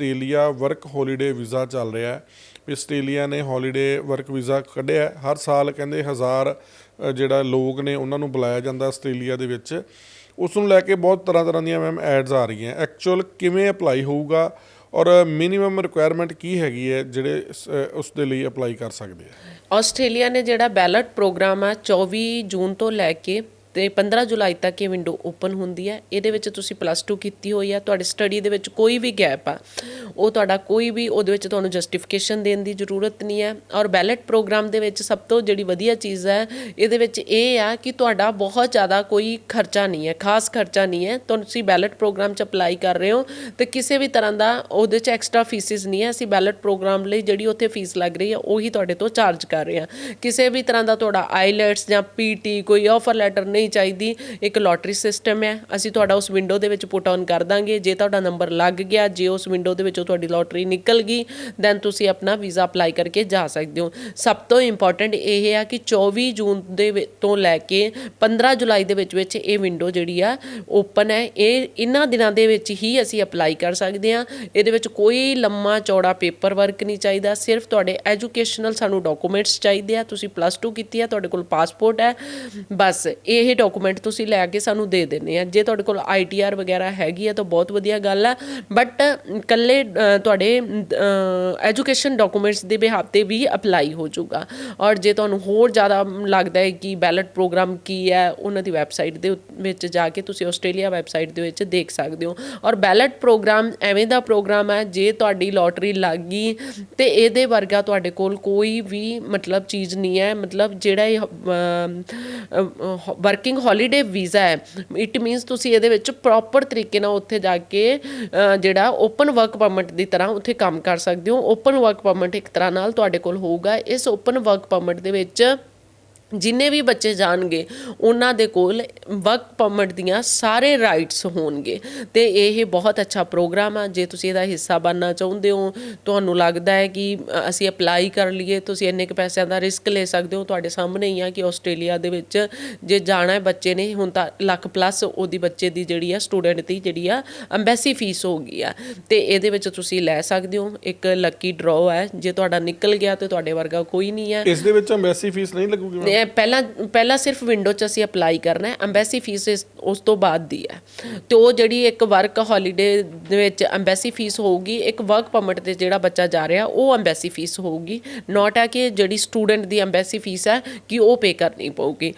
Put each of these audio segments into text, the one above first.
Australia work holiday visa ਚੱਲ ਰਿਹਾ ਹੈ। ਵੀ ਆਸਟ੍ਰੇਲੀਆ ਨੇ ਹੌਲੀਡੇ ਵਰਕ ਵੀਜ਼ਾ ਕੱਢਿਆ ਹਰ ਸਾਲ ਕਹਿੰਦੇ ਹਜ਼ਾਰ ਜਿਹੜਾ ਲੋਕ ਨੇ ਉਹਨਾਂ ਨੂੰ ਬੁਲਾਇਆ ਜਾਂਦਾ ਆਸਟ੍ਰੇਲੀਆ ਦੇ ਵਿੱਚ। ਉਸ ਨੂੰ ਲੈ ਕੇ ਬਹੁਤ ਤਰ੍ਹਾਂ ਤਰ੍ਹਾਂ ਦੀਆਂ ਮੈਮ ਐਡਸ ਆ ਰਹੀਆਂ। ਐਕਚੁਅਲ ਕਿਵੇਂ ਅਪਲਾਈ ਹੋਊਗਾ ਔਰ ਮਿਨੀਮਮ ਰਿਕੁਆਇਰਮੈਂਟ ਕੀ ਹੈਗੀ ਹੈ, ਜਿਹੜੇ ਉਸ ਦੇ ਲਈ ਅਪਲਾਈ ਕਰ ਸਕਦੇ ਆ? ਆਸਟ੍ਰੇਲੀਆ ਨੇ ਜਿਹੜਾ ਬੈਲਟ ਪ੍ਰੋਗਰਾਮ ਆ 24 ਜੂਨ ਤੋਂ ਲੈ ਕੇ ਤੇ 15 ਜੁਲਾਈ ਤੱਕ ਇਹ ਵਿੰਡੋ ਓਪਨ ਹੁੰਦੀ ਹੈ। ਇਹਦੇ ਵਿੱਚ ਤੁਸੀਂ ਪਲੱਸ 2 ਕੀਤੀ ਹੋਈ ਹੈ। ਤੁਹਾਡੇ ਸਟੱਡੀ ਦੇ ਵਿੱਚ ਕੋਈ ਵੀ ਗੈਪ ਆ, ਉਹ ਤੁਹਾਡਾ ਕੋਈ ਵੀ ਉਹਦੇ ਵਿੱਚ ਤੁਹਾਨੂੰ ਜਸਟੀਫਿਕੇਸ਼ਨ ਦੇਣ ਦੀ ਜ਼ਰੂਰਤ ਨਹੀਂ ਹੈ। ਔਰ ਬੈਲਟ ਪ੍ਰੋਗਰਾਮ ਦੇ ਵਿੱਚ ਸਭ ਤੋਂ ਜਿਹੜੀ ਵਧੀਆ ਚੀਜ਼ ਹੈ, ਇਹਦੇ ਵਿੱਚ ਇਹ ਆ ਕਿ ਤੁਹਾਡਾ ਬਹੁਤ ਜ਼ਿਆਦਾ ਕੋਈ ਖਰਚਾ ਨਹੀਂ ਹੈ, ਖਾਸ ਖਰਚਾ ਨਹੀਂ ਹੈ। ਤੁਸੀਂ ਬੈਲਟ ਪ੍ਰੋਗਰਾਮ 'ਚ ਅਪਲਾਈ ਕਰ ਰਹੇ ਹੋ ਤੇ ਕਿਸੇ ਵੀ ਤਰ੍ਹਾਂ ਦਾ ਉਹਦੇ 'ਚ ਐਕਸਟਰਾ ਫੀਸਿਸ ਨਹੀਂ ਹੈ। ਅਸੀਂ ਬੈਲਟ ਪ੍ਰੋਗਰਾਮ ਲਈ ਜਿਹੜੀ ਉੱਥੇ ਫੀਸ ਲੱਗ ਰਹੀ ਹੈ, ਉਹੀ ਤੁਹਾਡੇ ਤੋਂ ਚਾਰਜ ਕਰ ਰਹੇ ਹਾਂ। ਕਿਸੇ ਵੀ ਤਰ੍ਹਾਂ ਦਾ ਤੁਹਾਡਾ ਆਈਲੈਟਸ ਜਾਂ ਪੀਟੀ ਕੋਈ ਆਫਰ ਲੈਟਰ ਨਹੀਂ ਚਾਹੀਦੀ। ਇੱਕ ਲੋਟਰੀ ਸਿਸਟਮ ਹੈ। ਅਸੀਂ ਤੁਹਾਡਾ ਉਸ ਵਿੰਡੋ ਦੇ ਵਿੱਚ ਪੁੱਟ ਔਨ ਕਰ ਦਾਂਗੇ। ਜੇ ਤੁਹਾਡਾ ਨੰਬਰ ਲੱਗ ਗਿਆ, ਜੇ ਉਸ ਵਿੰਡੋ ਦੇ ਵਿੱਚੋਂ ਤੁਹਾਡੀ ਲੋਟਰੀ ਨਿਕਲ ਗਈ ਦੈਨ ਤੁਸੀਂ ਆਪਣਾ ਵੀਜ਼ਾ ਅਪਲਾਈ ਕਰਕੇ ਜਾ ਸਕਦੇ ਹੋ। ਸਭ ਤੋਂ ਇੰਪੋਰਟੈਂਟ ਇਹ ਆ ਕਿ 24 ਜੂਨ ਦੇ ਤੋਂ ਲੈ ਕੇ 15 ਜੁਲਾਈ ਦੇ ਵਿੱਚ ਵਿੱਚ ਇਹ ਵਿੰਡੋ ਜਿਹੜੀ ਆ ਓਪਨ ਹੈ। ਇਹ ਇਹਨਾਂ ਦਿਨਾਂ ਦੇ ਵਿੱਚ ਹੀ ਅਸੀਂ ਅਪਲਾਈ ਕਰ ਸਕਦੇ ਹਾਂ। ਇਹਦੇ ਵਿੱਚ ਕੋਈ ਲੰਮਾ ਚੌੜਾ ਪੇਪਰ ਵਰਕ ਨਹੀਂ ਚਾਹੀਦਾ। ਸਿਰਫ ਤੁਹਾਡੇ ਐਜੂਕੇਸ਼ਨਲ ਸਾਨੂੰ ਡਾਕੂਮੈਂਟਸ ਚਾਹੀਦੇ ਆ। ਤੁਸੀਂ ਪਲੱਸ 2 ਕੀਤੀ ਆ, ਤੁਹਾਡੇ ਕੋਲ ਪਾਸਪੋਰਟ ਹੈ। ਬਸ, ਇਹ ਡਾਕੂਮੈਂਟ ਤੁਸੀਂ ਲੈ ਕੇ ਸਾਨੂੰ ਦੇ ਦੇਣੇ ਆ। ਜੇ ਤੁਹਾਡੇ ਕੋਲ ਆਈਟੀਆਰ ਵਗੈਰਾ ਹੈਗੀ ਆ ਤਾਂ ਬਹੁਤ ਵਧੀਆ ਗੱਲ ਆ। ਬਟ ਕੱਲੇ ਤੁਹਾਡੇ ਐਜੂਕੇਸ਼ਨ ਡਾਕੂਮੈਂਟਸ ਦੇ ਬਿਹਾਫ ਤੇ ਵੀ ਅਪਲਾਈ ਹੋ ਜਾਊਗਾ। ਔਰ ਜੇ ਤੁਹਾਨੂੰ ਹੋਰ ਜ਼ਿਆਦਾ ਲੱਗਦਾ ਹੈ ਕਿ ਬੈਲਟ ਪ੍ਰੋਗਰਾਮ ਕੀ ਹੈ, ਉਹਨਾਂ ਦੀ ਵੈਬਸਾਈਟ ਦੇ ਵਿੱਚ ਜਾ ਕੇ ਤੁਸੀਂ ਆਸਟ੍ਰੇਲੀਆ ਵੈਬਸਾਈਟ ਦੇ ਵਿੱਚ ਦੇਖ ਸਕਦੇ ਹੋ। ਔਰ ਬੈਲਟ ਪ੍ਰੋਗਰਾਮ ਐਵੇਂ ਦਾ ਪ੍ਰੋਗਰਾਮ ਹੈ, ਜੇ ਤੁਹਾਡੀ ਲੋਟਰੀ ਲੱਗ ਗਈ ਤੇ ਇਹਦੇ ਵਰਗਾ ਤੁਹਾਡੇ ਕੋਲ ਕੋਈ ਵੀ ਮਤਲਬ ਚੀਜ਼ ਨਹੀਂ ਹੈ। ਮਤਲਬ ਜਿਹੜਾ ਇਹ ਵਰਕਿੰਗ ਹੌਲੀਡੇ ਵੀਜ਼ਾ ਹੈ। ਇਟ ਮੀਨਸ ਤੁਸੀਂ ਇਹਦੇ ਵਿੱਚ ਪ੍ਰੋਪਰ ਤਰੀਕੇ ਨਾਲ ਉੱਥੇ ਜਾ ਕੇ ਜਿਹੜਾ ਓਪਨ ਵਰਕ ਪਰਮਿਟ ਦੀ ਤਰ੍ਹਾਂ ਉੱਥੇ ਕੰਮ ਕਰ ਸਕਦੇ ਹੋ। ਓਪਨ ਵਰਕ ਪਰਮਿਟ ਇੱਕ ਤਰ੍ਹਾਂ ਨਾਲ ਤੁਹਾਡੇ ਕੋਲ ਹੋਊਗਾ। ਇਸ ਓਪਨ ਵਰਕ ਪਰਮਿਟ ਦੇ ਵਿੱਚ ਜਿੰਨੇ ਵੀ ਬੱਚੇ ਜਾਣਗੇ, ਉਹਨਾਂ ਦੇ ਕੋਲ ਵਰਕ ਪਰਮਿਟ ਦੀਆਂ ਸਾਰੇ ਰਾਈਟਸ ਹੋਣਗੇ। ਤੇ ਇਹ ਬਹੁਤ ਅੱਛਾ ਪ੍ਰੋਗਰਾਮ ਆ। ਜੇ ਤੁਸੀਂ ਇਹਦਾ ਹਿੱਸਾ ਬਣਨਾ ਚਾਹੁੰਦੇ ਹੋ, ਤੁਹਾਨੂੰ ਲੱਗਦਾ ਹੈ ਕਿ ਅਸੀਂ ਅਪਲਾਈ ਕਰ ਲਈਏ, ਤੁਸੀਂ ਇੰਨੇ ਕੁ ਪੈਸਿਆਂ ਦਾ ਰਿਸਕ ਲੈ ਸਕਦੇ ਹੋ। ਤੁਹਾਡੇ ਸਾਹਮਣੇ ਹੀ ਆ ਕਿ ਆਸਟ੍ਰੇਲੀਆ ਦੇ ਵਿੱਚ ਜੇ ਜਾਣਾ ਹੈ ਬੱਚੇ ਨੇ, ਹੁਣ ਤਾਂ ਲੱਖ ਪਲੱਸ ਉਹਦੀ ਬੱਚੇ ਦੀ ਜਿਹੜੀ ਆ ਸਟੂਡੈਂਟ ਦੀ ਜਿਹੜੀ ਆ ਅੰਬੈਸੀ ਫੀਸ ਹੋ ਗਈ ਆ। ਤੇ ਇਹਦੇ ਵਿੱਚ ਤੁਸੀਂ ਲੈ ਸਕਦੇ ਹੋ। ਇੱਕ ਲੱਕੀ ਡਰਾਅ ਹੈ। ਜੇ ਤੁਹਾਡਾ ਨਿਕਲ ਗਿਆ ਤੇ ਤੁਹਾਡੇ ਵਰਗਾ ਕੋਈ ਨਹੀਂ ਹੈ। ਇਸ ਦੇ ਵਿੱਚ ਅੰਬੈਸੀ ਫੀਸ ਨਹੀਂ ਲੱਗੂਗੀ ਇਹ ਪਹਿਲਾਂ ਪਹਿਲਾਂ ਸਿਰਫ ਵਿੰਡੋ 'ਚ ਅਸੀਂ ਅਪਲਾਈ ਕਰਨਾ ਹੈ। ਅੰਬੈਸੀ ਫੀਸ ਇਸ- ਉਸ ਤੋਂ ਬਾਅਦ ਦੀ ਹੈ। ਤੇ ਉਹ ਜਿਹੜੀ ਇੱਕ ਵਰਕ ਹੌਲੀਡੇ ਦੇ ਵਿੱਚ ਅੰਬੈਸੀ ਫੀਸ ਹੋਊਗੀ, ਇੱਕ ਵਰਕ ਪਰਮਿਟ ਤੇ ਜਿਹੜਾ ਬੱਚਾ ਜਾ ਰਿਹਾ, ਉਹ ਅੰਬੈਸੀ ਫੀਸ ਹੋਊਗੀ। ਨਾਟ ਹੈ ਕਿ ਜਿਹੜੀ ਸਟੂਡੈਂਟ ਦੀ ਅੰਬੈਸੀ ਫੀਸ ਹੈ, ਕਿ ਉਹ ਪੇ ਕਰਨੀ ਪਊਗੀ।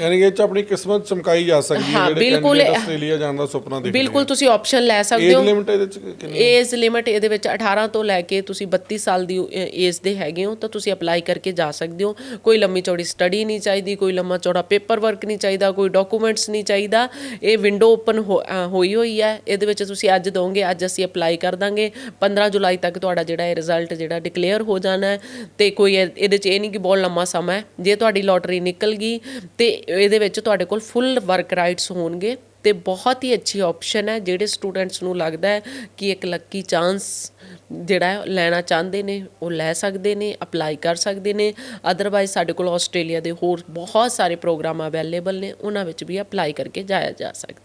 ਯਾਨੀ ਕਿ ਇਹ ਚ ਆਪਣੀ ਕਿਸਮਤ ਚਮਕਾਈ ਜਾ ਸਕਦੀ ਹੈ ਜਿਹੜੇ ਬਿਲਕੁਲ। ਆਸਟ੍ਰੇਲੀਆ ਜਾਣ ਦਾ ਸੁਪਨਾ ਦੇਖਦੇ ਬਿਲਕੁਲ ਤੁਸੀਂ ਆਪਸ਼ਨ ਲੈ ਸਕਦੇ ਏਜ ਹੋ। ਲਿਮਟ ਇਹਦੇ ਚ ਕਿੰਨੀ ਏਜ ਲਿਮਿਟ ਇਹਦੇ ਵਿੱਚ 18 ਤੋਂ ਲੈ ਕੇ ਤੁਸੀਂ 32 ਸਾਲ ਦੀ ਏਜ ਦੇ ਹੈਗੇ ਹੋ ਤਾਂ ਤੁਸੀਂ ਅਪਲਾਈ ਕਰਕੇ ਜਾ ਸਕਦੇ ਹੋ। ਕੋਈ ਲੰਮੀ ਚੌੜੀ ਸਟੱਡੀ ਨਹੀਂ ਚਾਹੀਦੀ ਕੋਈ ਲੰਮਾ ਚੌੜਾ ਪੇਪਰ ਵਰਕ ਨਹੀਂ ਚਾਹੀਦਾ ਕੋਈ ਡਾਕੂਮੈਂਟਸ ਨਹੀਂ ਚਾਹੀਦਾ। ਇਹ ਵਿੰਡੋ ਓਪਨ ਹੋਈ ਹੋਈ ਹੈ। ਇਹਦੇ ਵਿੱਚ ਤੁਸੀਂ ਅੱਜ ਦੋਗੇ ਅੱਜ ਅਸੀਂ ਅਪਲਾਈ ਕਰ ਦਾਂਗੇ। 15 ਜੁਲਾਈ ਤੱਕ ਤੁਹਾਡਾ ਜਿਹੜਾ ਇਹ ਰਿਜ਼ਲਟ ਜਿਹੜਾ ਡਿਕਲੇਅਰ ਹੋ ਜਾਣਾ ਹੈ। ਤੇ ਕੋਈ ਇਹ- ਇਹਦੇ 'ਚ ਇਹ ਨਹੀਂ ਕਿ ਬਹੁਤ ਲੰਮਾ ਸਮਾਂ ਹੈ। ਜੇ ਤੁਹਾਡੀ ਲੋਟਰੀ ਨਿਕਲ ਗਈ ਤੇ ਇਹਦੇ ਵਿੱਚ ਤੁਹਾਡੇ ਕੋਲ ਫੁੱਲ ਵਰਕ ਰਾਈਟਸ ਹੋਣਗੇ ਤੇ ਬਹੁਤ ਹੀ ਅੱਛੀ ਆਪਸ਼ਨ ਹੈ, ਜਿਹੜੇ ਸਟੂਡੈਂਟਸ ਨੂੰ ਲੱਗਦਾ ਹੈ ਕਿ ਇੱਕ ਲੱਕੀ ਚਾਂਸ ਜਿਹੜਾ ਲੈਣਾ ਚਾਹੁੰਦੇ ਨੇ, ਉਹ ਲੈ ਸਕਦੇ ਨੇ ਅਪਲਾਈ ਕਰ ਸਕਦੇ ਨੇ। ਅਦਰਵਾਈਜ਼ ਸਾਡੇ ਕੋਲ ਆਸਟ੍ਰੇਲੀਆ ਦੇ ਹੋਰ ਬਹੁਤ ਸਾਰੇ ਪ੍ਰੋਗਰਾਮ ਅਵੇਲੇਬਲ ਨੇ, ਉਹਨਾਂ ਵਿੱਚ ਵੀ ਅਪਲਾਈ ਕਰਕੇ ਜਾਇਆ ਜਾ ਸਕਦਾ ਹੈ।